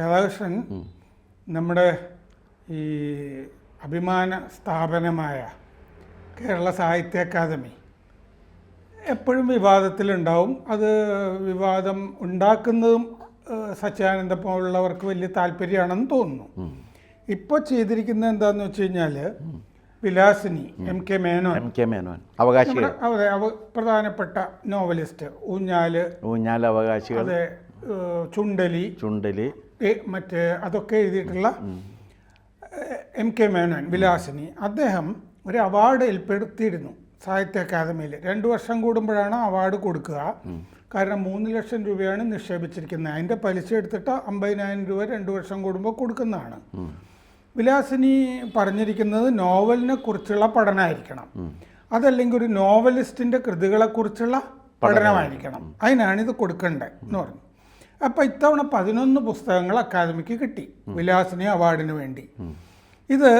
രാധാകൃഷ്ണൻ നമ്മുടെ ഈ അഭിമാന സ്ഥാപനമായ കേരള സാഹിത്യ അക്കാദമി എപ്പോഴും വിവാദത്തിലുണ്ടാവും. അത് വിവാദം ഉണ്ടാക്കുന്നതും സച്ചിദാനന്ദ പോലുള്ളവർക്ക് വലിയ താല്പര്യമാണെന്ന് തോന്നുന്നു. ഇപ്പോൾ ചെയ്തിരിക്കുന്നത് എന്താന്ന് വെച്ച് കഴിഞ്ഞാൽ Vilasini M K Menon. M K Menon. അവകാശികൾ. അതെ അവ പ്രധാനപ്പെട്ട നോവലിസ്റ്റ് ഊഞ്ഞാൽ ഊഞ്ഞാൽ അവകാശികൾ. അതെ ചുണ്ടലി. ചുണ്ടലി. മറ്റേ അതൊക്കെ എഴുതിയിട്ടുള്ള എം കെ മേനോൻ വിലാസിനി. അദ്ദേഹം ഒരു അവാർഡ് ഏർപ്പെടുത്തിയിരുന്നു സാഹിത്യ അക്കാദമിയിൽ. രണ്ട് വർഷം കൂടുമ്പോഴാണ് അവാർഡ് കൊടുക്കുക. കാരണം മൂന്ന് ലക്ഷം രൂപയാണ് നിക്ഷേപിച്ചിരിക്കുന്നത്. അതിന്റെ പലിശ എടുത്തിട്ട് അമ്പതിനായിരം രൂപ രണ്ട് വർഷം കൂടുമ്പോൾ കൊടുക്കുന്നതാണ്. വിലാസിനി പറഞ്ഞിരിക്കുന്നത് നോവലിനെ കുറിച്ചുള്ള പഠനമായിരിക്കണം. അതല്ലെങ്കിൽ ഒരു നോവലിസ്റ്റിന്റെ കൃതികളെക്കുറിച്ചുള്ള പഠനമായിരിക്കണം. അതിനാണ് ഇത് കൊടുക്കേണ്ടത് എന്ന് പറഞ്ഞു. അപ്പോൾ ഇത്തവണ പതിനൊന്ന് പുസ്തകങ്ങൾ അക്കാദമിക്ക് കിട്ടി വിലാസിനി അവാർഡിന് വേണ്ടി. ഇത്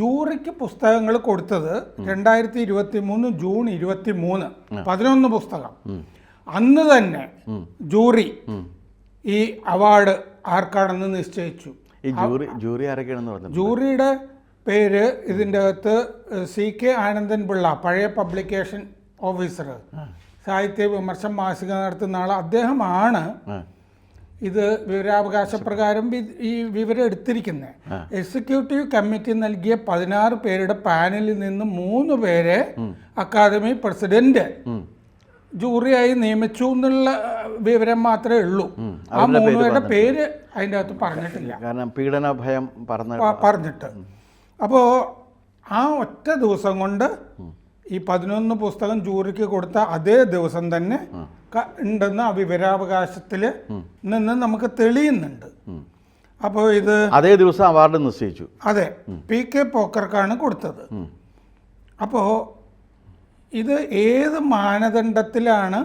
ജൂറിക്ക് പുസ്തകങ്ങൾ കൊടുത്തത് രണ്ടായിരത്തി ഇരുപത്തി മൂന്ന് ജൂൺ ഇരുപത്തി മൂന്ന് പതിനൊന്ന് പുസ്തകം. അന്ന് തന്നെ ജൂറി ഈ അവാർഡ് ആർക്കാണെന്ന് നിശ്ചയിച്ചു. ജൂറി ജൂറി ആരൊക്കെയാണെന്ന് പറഞ്ഞു ജൂറിയുടെ പേര് ഇതിന്റെ അകത്ത് സി കെ ആനന്ദൻ പിള്ള പഴയ പബ്ലിക്കേഷൻ ഓഫീസർ സാഹിത്യ വിമർശം മാസിക നടത്തുന്ന ആൾ അദ്ദേഹമാണ്. ഇത് വിവരാവകാശ പ്രകാരം ഈ വിവരം എടുത്തിരിക്കുന്നത് എക്സിക്യൂട്ടീവ് കമ്മിറ്റി നൽകിയ പതിനാറ് പേരുടെ പാനലിൽ നിന്ന് മൂന്ന് പേരെ അക്കാദമി പ്രസിഡന്റ് ജൂറിയായി നിയമിച്ചു എന്നുള്ള വിവരം മാത്രമേ ഉള്ളൂ. ആ മൂന്ന് പേരുടെ പേര് അതിന്റെ അകത്ത് പറഞ്ഞിട്ടില്ല. കാരണം പീഡന ഭയം പറഞ്ഞിട്ട്. അപ്പോ ആ ഒറ്റ ദിവസം കൊണ്ട് ഈ പതിനൊന്ന് പുസ്തകം ജൂറിക്ക് കൊടുത്ത അതേ ദിവസം തന്നെ ഉണ്ടെന്ന് ആ വിവരാവകാശത്തിൽ നിന്ന് നമുക്ക് തെളിയുന്നുണ്ട്. അപ്പോൾ ഇത് അതേ ദിവസം അവാർഡ് നിശ്ചയിച്ചു. അതെ. പി കെ പോക്കർക്കാണ് കൊടുത്തത്. അപ്പോൾ ഇത് ഏത് മാനദണ്ഡത്തിലാണ്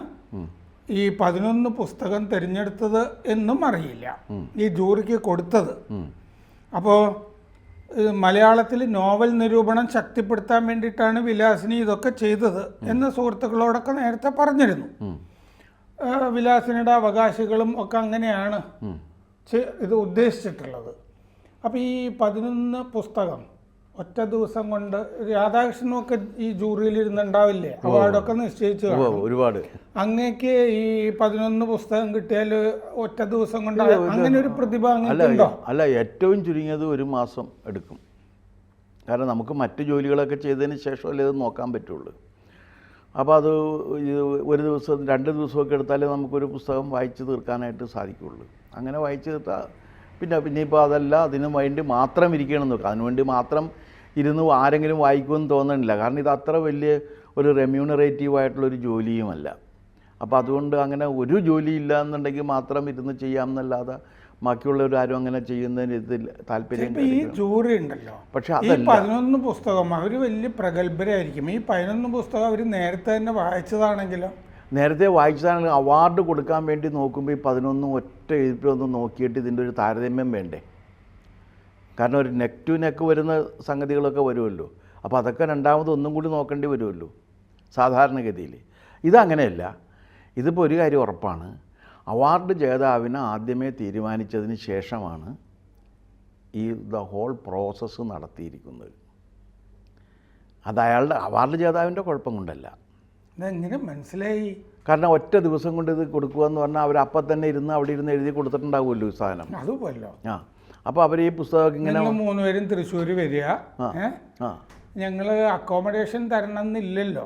ഈ പതിനൊന്ന് പുസ്തകം തിരഞ്ഞെടുത്തത് എന്നും അറിയില്ല. ഈ ജൂറിക്ക് കൊടുത്തത്. അപ്പോൾ മലയാളത്തിൽ നോവൽ നിരൂപണം ശക്തിപ്പെടുത്താൻ വേണ്ടിയിട്ടാണ് വിലാസിനി ഇതൊക്കെ ചെയ്തത് എന്ന് സുഹൃത്തുക്കളോടൊക്കെ നേരത്തെ പറഞ്ഞിരുന്നു. വിലാസിനിയുടെ അവകാശികളും ഒക്കെ അങ്ങനെയാണ് ഇത് ഉദ്ദേശിച്ചിട്ടുള്ളത്. അപ്പോൾ ഈ പതിനൊന്ന് പുസ്തകം ഒറ്റ ദിവസം കൊണ്ട് രാധാകൃഷ്ണനൊക്കെ ഈ ജൂറിയിൽ ഇരുന്നുണ്ടാവില്ലേ അവാർഡൊക്കെ നിശ്ചയിച്ചു ഒരുപാട്. അങ്ങേക്ക് ഈ പതിനൊന്ന് പുസ്തകം കിട്ടിയാൽ ഒറ്റ ദിവസം കൊണ്ട് അങ്ങനെ ഒരു പ്രതിഭ അല്ല അല്ല ഏറ്റവും ചുരുങ്ങിയത് ഒരു മാസം എടുക്കും. കാരണം നമുക്ക് മറ്റു ജോലികളൊക്കെ ചെയ്തതിന് ശേഷമല്ലേ ഇത് നോക്കാൻ പറ്റുള്ളൂ. അപ്പോൾ അത് ഒരു ദിവസം രണ്ട് ദിവസമൊക്കെ എടുത്താലേ നമുക്കൊരു പുസ്തകം വായിച്ച് തീർക്കാനായിട്ട് സാധിക്കുള്ളൂ. അങ്ങനെ വായിച്ച് തീർത്താൽ പിന്നെ പിന്നെ ഇപ്പോൾ അതല്ല അതിനു വേണ്ടി മാത്രം ഇരിക്കണം നോക്കുക അതിനുവേണ്ടി മാത്രം ഇരുന്ന് ആരെങ്കിലും വായിക്കുമെന്ന് തോന്നണില്ല. കാരണം ഇത് അത്ര വലിയ ഒരു റെമ്യൂണറേറ്റീവ് ആയിട്ടുള്ളൊരു ജോലിയുമല്ല. അപ്പോൾ അതുകൊണ്ട് അങ്ങനെ ഒരു ജോലി ഇല്ല എന്നുണ്ടെങ്കിൽ മാത്രം ഇരുന്ന് ചെയ്യാമെന്നല്ലാതെ ബാക്കിയുള്ളവർ ആരും അങ്ങനെ ചെയ്യുന്നതിന് ഇതിൽ താല്പര്യം ഈ ജൂറി ഉണ്ടല്ലോ. പക്ഷേ ഈ പതിനൊന്ന് പുസ്തകം അവർ വലിയ പ്രഗത്ഭരായിരിക്കും. ഈ പതിനൊന്ന് പുസ്തകം അവർ നേരത്തെ തന്നെ വായിച്ചതാണെങ്കിലും? നേരത്തെ വായിച്ചതാണെങ്കിൽ അവാർഡ് കൊടുക്കാൻ വേണ്ടി നോക്കുമ്പോൾ ഈ പതിനൊന്നും ഒറ്റ എഴുതിയൊന്നും നോക്കിയിട്ട് ഇതിന്റെ ഒരു താരതമ്യം വേണ്ടേ? കാരണം ഒരു നെക്ക് ടു നെക്ക് വരുന്ന സംഗതികളൊക്കെ വരുമല്ലോ. അപ്പോൾ അതൊക്കെ രണ്ടാമത് ഒന്നും കൂടി നോക്കേണ്ടി വരുമല്ലോ സാധാരണഗതിയിൽ. ഇതങ്ങനെയല്ല ഇതിപ്പോൾ ഒരു കാര്യം ഉറപ്പാണ്. അവാർഡ് ജേതാവിനെ ആദ്യമേ തീരുമാനിച്ചതിന് ശേഷമാണ് ഈ ദ ഹോൾ പ്രോസസ്സ് നടത്തിയിരിക്കുന്നത്. അത് അയാളുടെ അവാർഡ് ജേതാവിന്റെ കുഴപ്പം കൊണ്ടല്ല. ഇതെങ്ങനെ മനസ്സിലായി. കാരണം ഒറ്റ ദിവസം കൊണ്ട് ഇത് കൊടുക്കുക എന്ന് പറഞ്ഞാൽ അവർ അപ്പം തന്നെ ഇരുന്ന് അവിടെ ഇരുന്ന് എഴുതി കൊടുത്തിട്ടുണ്ടാവുമല്ലോ ഈ സാധനം. അതുമല്ലോ. ആ. അപ്പോൾ അവർ ഈ പുസ്തകം ഇങ്ങനെ മൂന്നുപേരും തൃശ്ശൂർ വരിക. ഞങ്ങൾ അക്കോമഡേഷൻ തരണം എന്നില്ലല്ലോ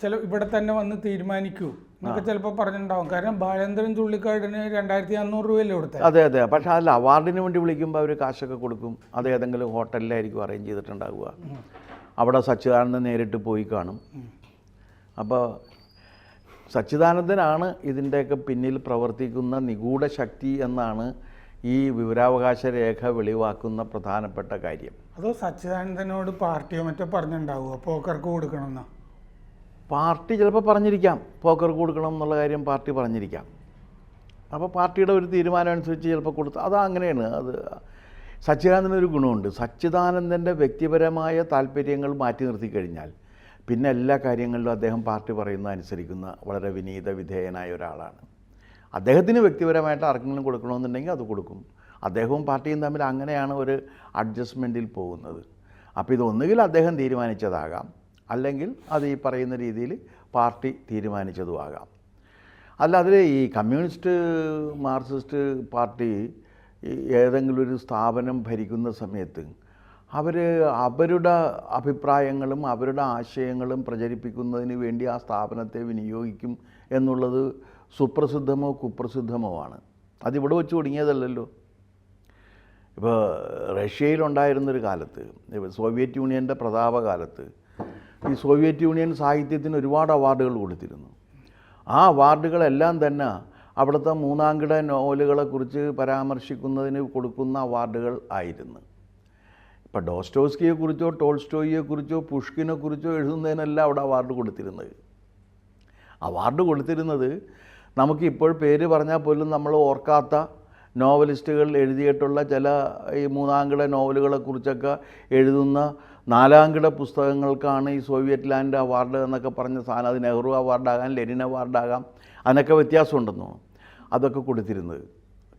ചില ഇവിടെ തന്നെ വന്ന് തീരുമാനിക്കൂ. എന്നൊക്കെ ചിലപ്പോൾ പറഞ്ഞിട്ടുണ്ടാവും. കാരണം ബാലേന്ദ്രൻ ചുള്ളിക്കാടിന് രണ്ടായിരത്തി അഞ്ഞൂറ് രൂപയല്ലേ കൊടുത്തത് അതെ അതെ. പക്ഷേ അതിൽ അവാർഡിന് വേണ്ടി വിളിക്കുമ്പോൾ അവർ കാശൊക്കെ കൊടുക്കും. അത് ഏതെങ്കിലും ഹോട്ടലിലായിരിക്കും അറേഞ്ച് ചെയ്തിട്ടുണ്ടാവുക. അവിടെ സച്ചിദാനന്ദൻ നേരിട്ട് പോയി കാണും. അപ്പോൾ സച്ചിദാനന്ദനാണ് ഇതിന്റെയൊക്കെ പിന്നിൽ പ്രവർത്തിക്കുന്ന നിഗൂഢ ശക്തി എന്നാണ് ഈ വിവരാവകാശ രേഖ വെളിവാക്കുന്ന പ്രധാനപ്പെട്ട കാര്യം. അതോ സച്ചിദാനന്ദനോട് പാർട്ടിയോ മറ്റോ പറഞ്ഞിട്ടുണ്ടാവുമോ പോക്കർക്ക് കൊടുക്കണമെന്നോ? പാർട്ടി ചിലപ്പോൾ പറഞ്ഞിരിക്കാം. പോക്കർക്ക് കൊടുക്കണം എന്നുള്ള കാര്യം പാർട്ടി പറഞ്ഞിരിക്കാം. അപ്പോൾ പാർട്ടിയുടെ ഒരു തീരുമാനം അനുസരിച്ച് ചിലപ്പോൾ കൊടുത്ത് അത് അങ്ങനെയാണ്. അത് സച്ചിദാനന്ദന് ഒരു ഗുണമുണ്ട്. സച്ചിദാനന്ദന്റെ വ്യക്തിപരമായ താല്പര്യങ്ങൾ മാറ്റി നിർത്തി കഴിഞ്ഞാൽ പിന്നെ എല്ലാ കാര്യങ്ങളിലും അദ്ദേഹം പാർട്ടി പറയുന്ന അനുസരിക്കുന്ന വളരെ വിനീത വിധേയനായ ഒരാളാണ്. അദ്ദേഹത്തിന് വ്യക്തിപരമായിട്ട് ആർക്കെങ്കിലും കൊടുക്കണമെന്നുണ്ടെങ്കിൽ അത് കൊടുക്കും. അദ്ദേഹവും പാർട്ടിയും തമ്മിൽ അങ്ങനെയാണ് ഒരു അഡ്ജസ്റ്റ്മെന്റിൽ പോകുന്നത്. അപ്പോൾ ഇത് ഒന്നുകിൽ അദ്ദേഹം തീരുമാനിച്ചതാകാം അല്ലെങ്കിൽ അത് ഈ പറയുന്ന രീതിയിൽ പാർട്ടി തീരുമാനിച്ചതുമാകാം. അല്ല അതിൽ ഈ കമ്മ്യൂണിസ്റ്റ് മാർക്സിസ്റ്റ് പാർട്ടി ഏതെങ്കിലും ഒരു സ്ഥാപനം ഭരിക്കുന്ന സമയത്ത് അവർ അവരുടെ അഭിപ്രായങ്ങളും അവരുടെ ആശയങ്ങളും പ്രചരിപ്പിക്കുന്നതിന് വേണ്ടി ആ സ്ഥാപനത്തെ വിനിയോഗിക്കും എന്നുള്ളത് സുപ്രസിദ്ധമോ കുപ്രസിദ്ധമോ ആണ്. അതിവിടെ വെച്ച് തുടങ്ങിയതല്ലല്ലോ ഇപ്പോൾ റഷ്യയിലുണ്ടായിരുന്നൊരു കാലത്ത് സോവിയറ്റ് യൂണിയന്റെ പ്രതാപകാലത്ത് ഈ സോവിയറ്റ് യൂണിയൻ സാഹിത്യത്തിന് ഒരുപാട് അവാർഡുകൾ കൊടുത്തിരുന്നു. ആ അവാർഡുകളെല്ലാം തന്നെ അവിടുത്തെ മൂന്നാംകിട നോവലുകളെക്കുറിച്ച് പരാമർശിക്കുന്നതിന് കൊടുക്കുന്ന അവാർഡുകൾ ആയിരുന്നു. ഇപ്പം ഡോസ്റ്റോസ്കിയെക്കുറിച്ചോ ടോൾസ്റ്റോയിയെക്കുറിച്ചോ പുഷ്കിനെക്കുറിച്ചോ എഴുതുന്നതിനല്ല അവിടെ അവാർഡ് കൊടുത്തിരുന്നത്. അവാർഡ് കൊടുത്തിരുന്നത് നമുക്ക് ഇപ്പോൾ പേര് പറഞ്ഞാൽ പോലും നമ്മൾ ഓർക്കാത്ത നോവലിസ്റ്റുകൾ എഴുതിയിട്ടുള്ള ചില ഈ മൂന്നാംകിട നോവലുകളെക്കുറിച്ചൊക്കെ എഴുതുന്ന നാലാംകിട പുസ്തകങ്ങൾക്കാണ് ഈ സോവിയറ്റ് ലാൻഡ് അവാർഡ് എന്നൊക്കെ പറഞ്ഞ സാധനം. അത് നെഹ്റു അവാർഡാകാം ലെനിൻ അവാർഡാകാം അതിനൊക്കെ വ്യത്യാസമുണ്ടെന്നു? അതൊക്കെ കൊടുത്തിരുന്നത്.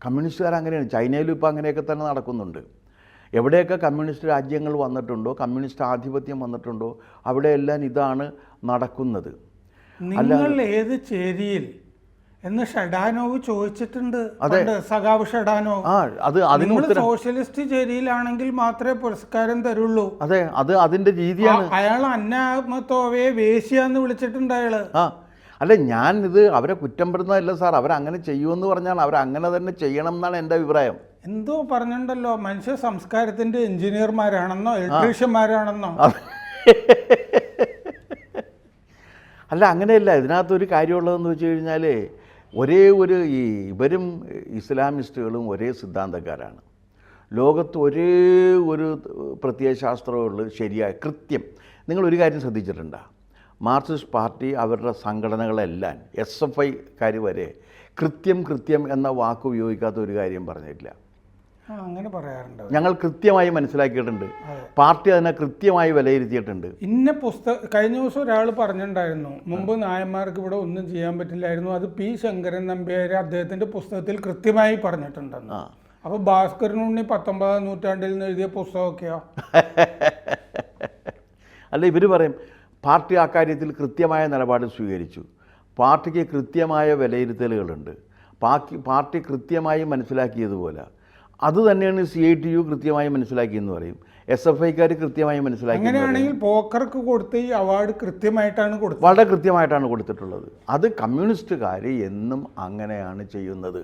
കമ്മ്യൂണിസ്റ്റുകാർ അങ്ങനെയാണ്. ചൈനയിലും ഇപ്പോൾ അങ്ങനെയൊക്കെ തന്നെ നടക്കുന്നുണ്ട്. എവിടെയൊക്കെ കമ്മ്യൂണിസ്റ്റ് രാജ്യങ്ങൾ വന്നിട്ടുണ്ടോ? കമ്മ്യൂണിസ്റ്റ് ആധിപത്യം വന്നിട്ടുണ്ടോ? അവിടെയെല്ലാം ഇതാണ് നടക്കുന്നത്. നിങ്ങൾ ഏത് ചേരിയിൽ എന്ന് ഷഡാനോവ് ചോദിച്ചിട്ടുണ്ട്. പണ്ട് സഖാവ് ഷഡാനോവ് ആ അത് അതിന് സോഷ്യലിസ്റ്റ് ചേരിയിലാണെങ്കിൽ മാത്രമേ പുരസ്കാരം തരുള്ളൂ. അതെ അത് അതിന്റെ രീതിയാണ്. അയാൾ അന്നാത്മത്തോവയെ വേശ്യാന്ന് വിളിച്ചിട്ടുണ്ട് അയാൾ. ആ അല്ല ഞാൻ ഇത് അവരെ കുറ്റം പെടുന്നതല്ല സാർ. അവരങ്ങനെ ചെയ്യുമെന്ന് പറഞ്ഞാൽ അവരങ്ങനെ തന്നെ ചെയ്യണം എന്നാണ് എന്റെ അഭിപ്രായം. എന്തോ പറഞ്ഞിട്ടുണ്ടല്ലോ മനുഷ്യ സംസ്കാരത്തിന്റെ എഞ്ചിനീയർമാരാണെന്നോ ഇലക്ട്രീഷ്യന്മാരാണെന്നോ. അല്ല അങ്ങനെയല്ല. ഇതിനകത്തൊരു കാര്യമുള്ളതെന്ന് വെച്ച് കഴിഞ്ഞാൽ ഒരേ ഒരു ഈ ഇവരും ഇസ്ലാമിസ്റ്റുകളും ഒരേ സിദ്ധാന്തക്കാരാണ്. ലോകത്ത് ഒരേ ഒരു പ്രത്യയശാസ്ത്രമുള്ളൂ ശരിയായ കൃത്യം. നിങ്ങൾ ഒരു കാര്യം ശ്രദ്ധിച്ചിട്ടുണ്ടോ? മാർക്സിസ്റ്റ് പാർട്ടി അവരുടെ സംഘടനകളെല്ലാം എസ് എഫ് ഐക്കാർ വരെ കൃത്യം കൃത്യം എന്ന വാക്ക് ഉപയോഗിക്കാത്ത ഒരു കാര്യം പറഞ്ഞിട്ടില്ല. അങ്ങനെ പറയാറുണ്ട്. ഞങ്ങൾ കൃത്യമായി മനസ്സിലാക്കിയിട്ടുണ്ട്. പാർട്ടി അതിനെ കൃത്യമായി വിലയിരുത്തിയിട്ടുണ്ട്. ഇന്ന പുസ്തകം കഴിഞ്ഞ ദിവസം ഒരാൾ പറഞ്ഞിട്ടുണ്ടായിരുന്നു മുമ്പ് നായന്മാർക്ക് ഇവിടെ ഒന്നും ചെയ്യാൻ പറ്റില്ലായിരുന്നു. അത് പി. ശങ്കരൻ നമ്പ്യാർ അദ്ദേഹത്തിന്റെ പുസ്തകത്തിൽ കൃത്യമായി പറഞ്ഞിട്ടുണ്ടെന്ന്. അപ്പൊ ഭാസ്കരനുണ്ണി പത്തൊമ്പതാം നൂറ്റാണ്ടിൽ നിന്ന് എഴുതിയ പുസ്തകമൊക്കെയോ? അല്ല ഇവർ പറയും പാർട്ടി ആ കാര്യത്തിൽ കൃത്യമായ നിലപാട് സ്വീകരിച്ചു. പാർട്ടിക്ക് കൃത്യമായ വിലയിരുത്തലുകളുണ്ട്. പാർട്ടി പാർട്ടി കൃത്യമായി മനസ്സിലാക്കിയതുപോലെ. അത് തന്നെയാണ് സി ഐ ടി യു കൃത്യമായി മനസ്സിലാക്കിയെന്ന് പറയും. എസ് എഫ് ഐക്കാർ കൃത്യമായി മനസ്സിലാക്കി അങ്ങനെയാണെങ്കിൽ പോക്കർക്ക് കൊടുത്ത ഈ അവാർഡ് കൃത്യമായിട്ടാണ് കൊടുത്തത്. വളരെ കൃത്യമായിട്ടാണ് കൊടുത്തിട്ടുള്ളത്. അത് കമ്മ്യൂണിസ്റ്റുകാർ എന്നും അങ്ങനെയാണ് ചെയ്യുന്നത്.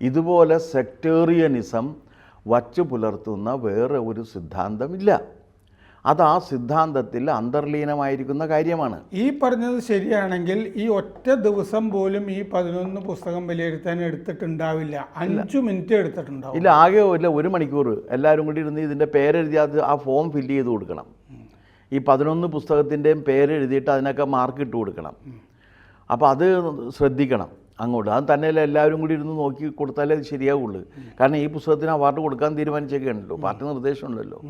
ഇതുപോലെ സെക്ടേറിയനിസം വച്ചു പുലർത്തുന്ന വേറെ ഒരു സിദ്ധാന്തമില്ല. അത് ആ സിദ്ധാന്തത്തിൽ അന്തർലീനമായിരിക്കുന്ന കാര്യമാണ്. ഈ പറഞ്ഞത് ശരിയാണെങ്കിൽ ഈ ഒറ്റ ദിവസം പോലും ഈ പതിനൊന്ന് പുസ്തകം വിലയിരുത്താൻ എടുത്തിട്ടുണ്ടാവില്ല. അഞ്ചു മിനിറ്റ് എടുത്തിട്ടുണ്ടാവും. ഇല്ല ആകെ ഇല്ല ഒരു മണിക്കൂർ. എല്ലാവരും കൂടി ഇരുന്ന് ഇതിന്റെ പേരെഴുതി അത് ആ ഫോം ഫില്ല് ചെയ്ത് കൊടുക്കണം. ഈ പതിനൊന്ന് പുസ്തകത്തിന്റെയും പേരെഴുതിയിട്ട് അതിനൊക്കെ മാർക്ക് ഇട്ട് കൊടുക്കണം. അപ്പോൾ അത് ശ്രദ്ധിക്കണം അങ്ങോട്ട്. അത് തന്നെയല്ല എല്ലാവരും കൂടി ഇരുന്ന് നോക്കി കൊടുത്താലേ അത് ശരിയാവുള്ളൂ. കാരണം ഈ പുസ്തകത്തിന് അവാർഡ് കൊടുക്കാൻ തീരുമാനിച്ചൊക്കെ ഉണ്ടല്ലോ. പാർട്ടി നിർദ്ദേശമുണ്ടല്ലോ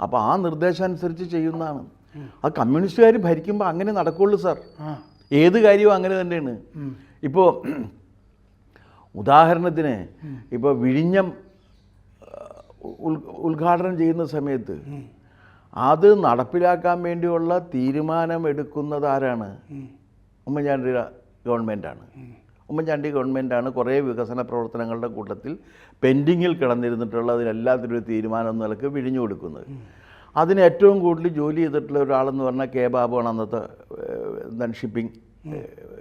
അപ്പോൾ ആ നിർദ്ദേശം അനുസരിച്ച് ചെയ്യുന്നതാണ്. ആ കമ്മ്യൂണിസ്റ്റുകാർ ഭരിക്കുമ്പോൾ അങ്ങനെ നടക്കുള്ളൂ സാർ. ഏത് കാര്യവും അങ്ങനെ തന്നെയാണ്. ഇപ്പോ ഇപ്പോൾ ഉദാഹരണത്തിന് ഇപ്പോൾ വിഴിഞ്ഞം ഉദ്ഘാടനം ചെയ്യുന്ന സമയത്ത് അത് നടപ്പിലാക്കാൻ വേണ്ടിയുള്ള തീരുമാനം എടുക്കുന്നത് ആരാണ് ഉമ്മൻചാണ്ടി ഗവൺമെന്റാണ് ഉമ്മൻചാണ്ടി ഗവൺമെന്റാണ് കുറേ വികസന പ്രവർത്തനങ്ങളുടെ കൂട്ടത്തിൽ പെൻഡിങ്ങിൽ കിടന്നിരുന്നിട്ടുള്ള അതിനെല്ലാത്തിനും ഒരു തീരുമാനം എന്ന നിലയ്ക്ക് വിഴിഞ്ഞു കൊടുക്കുന്നത്. അതിന് ഏറ്റവും കൂടുതൽ ജോലി ചെയ്തിട്ടുള്ള ഒരാളെന്ന് പറഞ്ഞാൽ കെ ബാബുവാണ് അന്നത്തെ എന്താണ് ഷിപ്പിംഗ്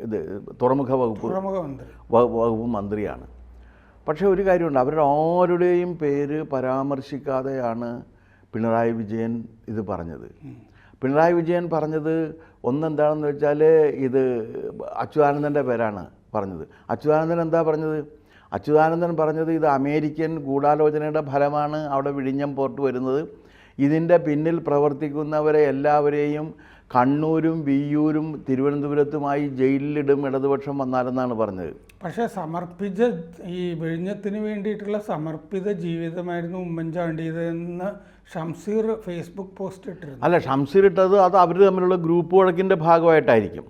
ഇത് തുറമുഖ വകുപ്പ് വകുപ്പ് മന്ത്രിയാണ്. പക്ഷേ ഒരു കാര്യമുണ്ട് അവരുടെ ആരുടെയും പേര് പരാമർശിക്കാതെയാണ് പിണറായി വിജയൻ ഇത് പറഞ്ഞത്. പിണറായി വിജയൻ പറഞ്ഞത് ഒന്നെന്താണെന്ന് വെച്ചാൽ ഇത് അച്യുതാനന്ദന്റെ പേരാണ് പറഞ്ഞത്. അച്യുതാനന്ദൻ എന്താ പറഞ്ഞത്? അച്യുതാനന്ദൻ പറഞ്ഞത് ഇത് അമേരിക്കൻ ഗൂഢാലോചനയുടെ ഫലമാണ് അവിടെ വിഴിഞ്ഞം പോർട്ട് വരുന്നത്. ഇതിന്റെ പിന്നിൽ പ്രവർത്തിക്കുന്നവരെ എല്ലാവരെയും കണ്ണൂരും വിയ്യൂരും തിരുവനന്തപുരത്തുമായി ജയിലിലിടും ഇടതുപക്ഷം വന്നാലെന്നാണ് പറഞ്ഞത്. പക്ഷേ സമർപ്പിച്ച ഈ വിഴിഞ്ഞത്തിന് വേണ്ടിയിട്ടുള്ള സമർപ്പിത ജീവിതമായിരുന്നു ഉമ്മൻചാണ്ടിയതെന്ന് ഷംസീർ ഫേസ്ബുക്ക് പോസ്റ്റ് ഇട്ടിരുന്നു അല്ല ഷംസീർ ഇട്ടത് അത് അവർ തമ്മിലുള്ള ഗ്രൂപ്പ് വഴക്കിന്റെ ഭാഗമായിട്ടായിരിക്കും.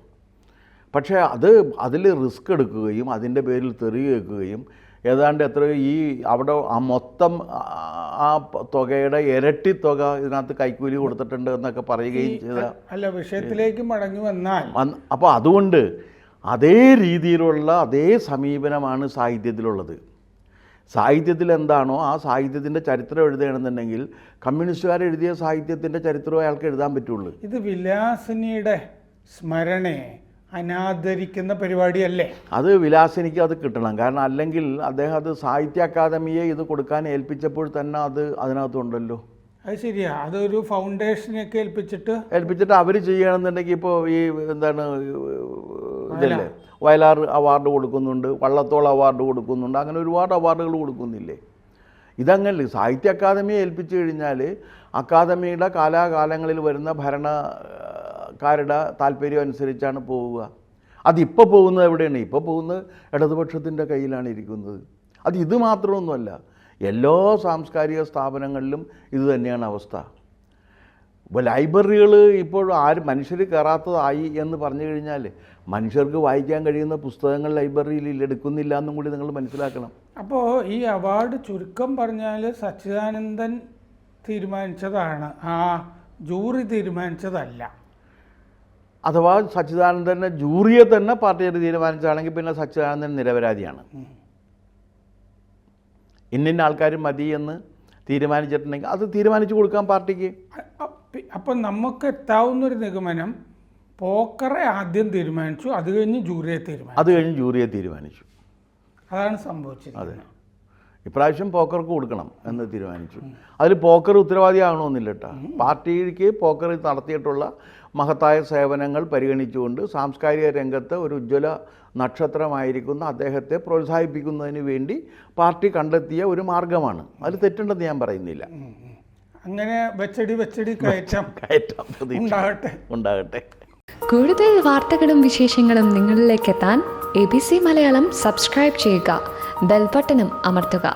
പക്ഷേ അത് അതിൽ റിസ്ക് എടുക്കുകയും അതിന്റെ പേരിൽ തെറി കേൾക്കുകയും ഏതാണ്ട് എത്രയോ ഈ അവിടെ ആ മൊത്തം ആ- ആ തുകയുടെ ഇരട്ടി തുക ഇതിനകത്ത് കൈക്കൂലി കൊടുത്തിട്ടുണ്ട് എന്നൊക്കെ പറയുകയും ചെയ്ത അല്ല വിഷയത്തിലേക്ക് മടങ്ങി വന്നാൽ അപ്പോൾ അതുകൊണ്ട് അതേ രീതിയിലുള്ള അതേ സമീപനമാണ് സാഹിത്യത്തിലുള്ളത്. സാഹിത്യത്തിൽ എന്താണോ ആ സാഹിത്യത്തിന്റെ ചരിത്രം എഴുതുകയാണെന്നുണ്ടെങ്കിൽ കമ്മ്യൂണിസ്റ്റുകാർ എഴുതിയ സാഹിത്യത്തിന്റെ ചരിത്രവും അയാൾക്ക് എഴുതാൻ പറ്റുള്ളൂ. ഇത് വിലാസിനിയുടെ സ്മരണയെ അനാദരിക്കുന്ന പരിപാടിയല്ലേ? അത് വിലാസിനിക്ക് അത് കിട്ടണം. കാരണം അല്ലെങ്കിൽ അദ്ദേഹം അത് സാഹിത്യ അക്കാദമിയെ ഇത് കൊടുക്കാൻ ഏൽപ്പിച്ചപ്പോൾ തന്നെ അത് അതിനകത്തുണ്ടല്ലോ. അത് ശരിയാ. അതൊരു ഫൗണ്ടേഷനെയൊക്കെ ഏൽപ്പിച്ചിട്ട് ഏൽപ്പിച്ചിട്ട് അവർ ചെയ്യണമെന്നുണ്ടെങ്കിൽ ഇപ്പോൾ ഈ എന്താണ് ഇതല്ലേ? വയലാർ അവാർഡ് കൊടുക്കുന്നുണ്ട് വള്ളത്തോൾ അവാർഡ് കൊടുക്കുന്നുണ്ട് അങ്ങനെ ഒരുപാട് അവാർഡുകൾ കൊടുക്കുന്നില്ലേ? ഇതങ്ങനല്ലേ. സാഹിത്യ അക്കാദമിയെ ഏൽപ്പിച്ചു കഴിഞ്ഞാൽ അക്കാദമിയുടെ കാലാകാലങ്ങളിൽ വരുന്ന ഭരണക്കാരുടെ താല്പര്യം അനുസരിച്ചാണ് പോവുക. അതിപ്പോൾ പോകുന്നത് എവിടെയാണ്? ഇപ്പോൾ പോകുന്നത് ഇടതുപക്ഷത്തിന്റെ കയ്യിലാണ് ഇരിക്കുന്നത്. അത് ഇത് മാത്രമൊന്നുമല്ല എല്ലാ സാംസ്കാരിക സ്ഥാപനങ്ങളിലും ഇത് തന്നെയാണ് അവസ്ഥ. ഇപ്പോൾ ലൈബ്രറികൾ ഇപ്പോൾ ആരും മനുഷ്യർ കയറാത്തതായി എന്ന് പറഞ്ഞു കഴിഞ്ഞാൽ മനുഷ്യർക്ക് വായിക്കാൻ കഴിയുന്ന പുസ്തകങ്ങൾ ലൈബ്രറിയിൽ എടുക്കുന്നില്ല എന്നും കൂടി നിങ്ങൾ മനസ്സിലാക്കണം. അപ്പോൾ ഈ അവാർഡ് ചുരുക്കം പറഞ്ഞാൽ സച്ചിദാനന്ദൻ തീരുമാനിച്ചതാണ്. ആ ജൂറി തീരുമാനിച്ചതല്ല. അഥവാ സച്ചിദാനന്ദന്റെ ജൂറിയെ തന്നെ പാർട്ടിയുടെ തീരുമാനിച്ചാണെങ്കിൽ പിന്നെ സച്ചിദാനന്ദൻ നിരപരാധിയാണ്. ഇന്നിന്ന ആൾക്കാർ മതി എന്ന് തീരുമാനിച്ചിട്ടുണ്ടെങ്കിൽ അത് തീരുമാനിച്ചു കൊടുക്കാൻ പാർട്ടിക്ക്. അപ്പ- നമുക്ക് എത്താവുന്നൊരു നിഗമനം പോക്കറെ ആദ്യം തീരുമാനിച്ചു അത് കഴിഞ്ഞ് ജൂറിയെ തീരുമാനിച്ചു. അത് കഴിഞ്ഞ് ജൂറിയെ തീരുമാനിച്ചു. അതാണ് സംഭവിച്ചിരിക്കുന്നത്. ഇപ്രാവശ്യം പോക്കർക്ക് കൊടുക്കണം എന്ന് തീരുമാനിച്ചു. അതിൽ പോക്കർ ഉത്തരവാദിയാകണമെന്നില്ല കേട്ടോ പാർട്ടിക്ക് പോക്കർ നടത്തിയിട്ടുള്ള മഹത്തായ സേവനങ്ങൾ പരിഗണിച്ചുകൊണ്ട് സാംസ്കാരിക രംഗത്ത് ഒരു ഉജ്ജ്വല നക്ഷത്രമായിരിക്കുന്ന അദ്ദേഹത്തെ പ്രോത്സാഹിപ്പിക്കുന്നതിന് വേണ്ടി പാർട്ടി കണ്ടെത്തിയ ഒരു മാർഗമാണ്. അത് തെറ്റുണ്ടെന്ന് ഞാൻ പറയുന്നില്ല. അങ്ങനെ വെച്ചടി വെച്ചടി കയറ്റം കയറ്റം ഉണ്ടാകട്ടെ. ഉണ്ടാകട്ടെ. കൂടുതൽ വാർത്തകളും വിശേഷങ്ങളും നിങ്ങളിലേക്ക് എത്താൻ A B C Malayalam subscribe ചെയ്യുക. ബെൽബട്ടനും അമർത്തുക